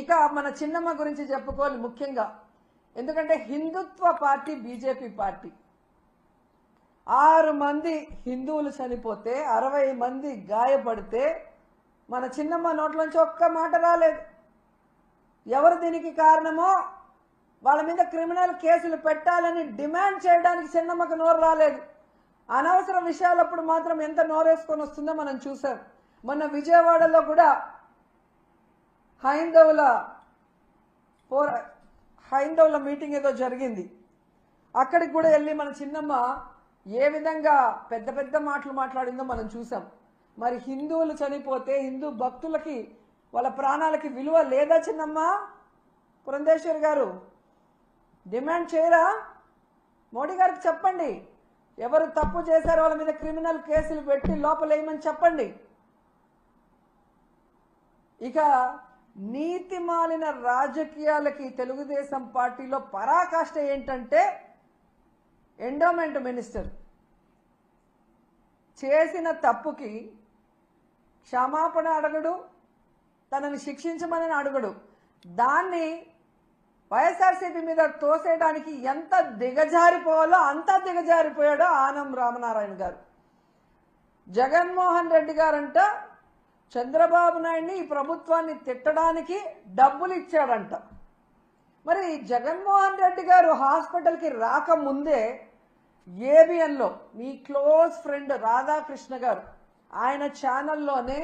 ఇక మన చిన్నమ్మ గురించి చెప్పుకోవాలి ముఖ్యంగా. ఎందుకంటే హిందుత్వ పార్టీ బీజేపీ పార్టీ. ఆరు మంది హిందువులు చనిపోతే అరవై మంది గాయపడితే మన చిన్నమ్మ నోట్లోంచి ఒక్క మాట రాలేదు. ఎవరు దీనికి కారణమో వాళ్ళ మీద క్రిమినల్ కేసులు పెట్టాలని డిమాండ్ చేయడానికి చిన్నమ్మకు నోరు రాలేదు. అనవసర విషయాలప్పుడు మాత్రం ఎంత నోరేసుకొని వస్తుందో మనం చూసాం మొన్న విజయవాడలో కూడా హైందవుల పోర హైందవుల మీటింగ్ ఏదో జరిగింది. అక్కడికి కూడా వెళ్ళి మన చిన్నమ్మ ఏ విధంగా పెద్ద పెద్ద మాటలు మాట్లాడిందో మనం చూసాం. మరి హిందువులు చనిపోతే హిందూ భక్తులకి వాళ్ళ ప్రాణాలకి విలువ లేదా చిన్నమ్మ? పురంధేశ్వరి గారు డిమాండ్ చేయరా? మోడీ గారికి చెప్పండి. ఎవరు తప్పు చేశారో వాళ్ళ మీద క్రిమినల్ కేసులు పెట్టి లోపలేయమని చెప్పండి. ఇక నీతి మాలిన రాజకీయాలకి తెలుగుదేశం పార్టీలో పరాకాష్ట ఏంటంటే ఎండోమెంట్ మినిస్టర్ చేసిన తప్పుకి క్షమాపణ అడగడు తనని శిక్షించమని అడగడు. దాన్ని వైఎస్ఆర్సీపీ మీద తోసేయడానికి ఎంత దిగజారిపోవాలో అంత దిగజారిపోయాడో ఆనం రామనారాయణ గారు. జగన్మోహన్ రెడ్డి గారంట చంద్రబాబు నాయుడిని ఈ ప్రభుత్వాన్ని తిట్టడానికి డబ్బులు ఇచ్చాడంట మరి జగన్మోహన్ రెడ్డి గారు హాస్పిటల్కి రాకముందే ఏబిఎన్లో మీ క్లోజ్ ఫ్రెండ్ రాధాకృష్ణ గారు ఆయన ఛానల్లోనే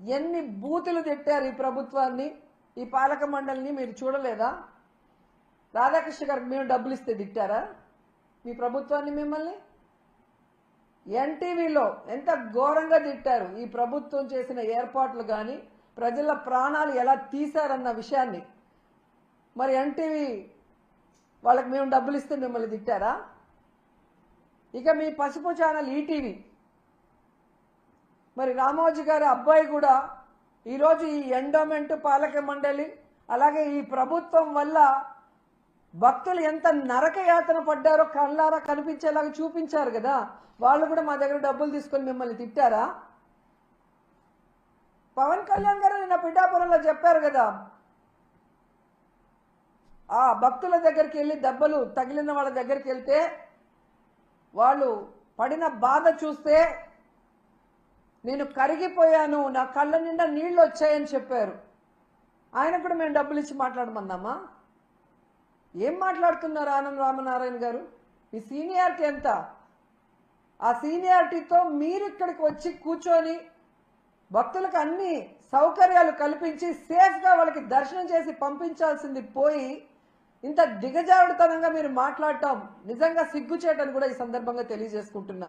ఎన్ని బూతులు తిట్టారు ఈ ప్రభుత్వాన్ని ఈ పాలక మండలిని మీరు చూడలేదా? రాధాకృష్ణ గారికి మేము డబ్బులు ఇస్తే తిట్టారా? మీ ప్రభుత్వాన్ని మిమ్మల్ని? ఎన్టీవీలో ఎంత ఘోరంగా తిట్టారు ఈ ప్రభుత్వం చేసిన ఏర్పాట్లు కానీ ప్రజల ప్రాణాలు ఎలా తీశారన్న విషయాన్ని. మరి ఎన్టీవీ వాళ్ళకి మేము డబ్బులు ఇస్తే మిమ్మల్ని తిట్టారా? ఇక మీ పసుపు ఛానల్ ఈటీవీ. మరి రామోజీ గారి అబ్బాయి కూడా ఈరోజు ఈ ఎండోమెంట్ పాలక మండలి అలాగే ఈ ప్రభుత్వం వల్ల భక్తులు ఎంత నరక యాతన పడ్డారో కళ్ళారా కనిపించేలాగా చూపించారు కదా. వాళ్ళు కూడా మా దగ్గర డబ్బులు తీసుకొని మిమ్మల్ని తిట్టారా? పవన్ కళ్యాణ్ గారు నిన్న పిఠాపురంలో చెప్పారు కదా. ఆ భక్తుల దగ్గరికి వెళ్ళి దెబ్బలు తగిలిన వాళ్ళ దగ్గరికి వెళ్తే వాళ్ళు పడిన బాధ చూస్తే నేను కరిగిపోయాను నా కళ్ళ నిండా నీళ్ళు వచ్చాయని చెప్పారు. ఆయన కూడా మేము డబ్బులు ఇచ్చి మాట్లాడమన్నామా ఏం మాట్లాడుతున్నారు ఆనం రామనారాయణ గారు? మీ సీనియారిటీ ఎంత? ఆ సీనియారిటీతో మీరు ఇక్కడికి వచ్చి కూర్చొని భక్తులకు అన్ని సౌకర్యాలు కల్పించి సేఫ్గా వాళ్ళకి దర్శనం చేసి పంపించాల్సింది పోయి ఇంత దిగజారుడుతనంగా మీరు మాట్లాడటం నిజంగా సిగ్గుచేటని కూడా ఈ సందర్భంగా తెలియజేసుకుంటున్నా.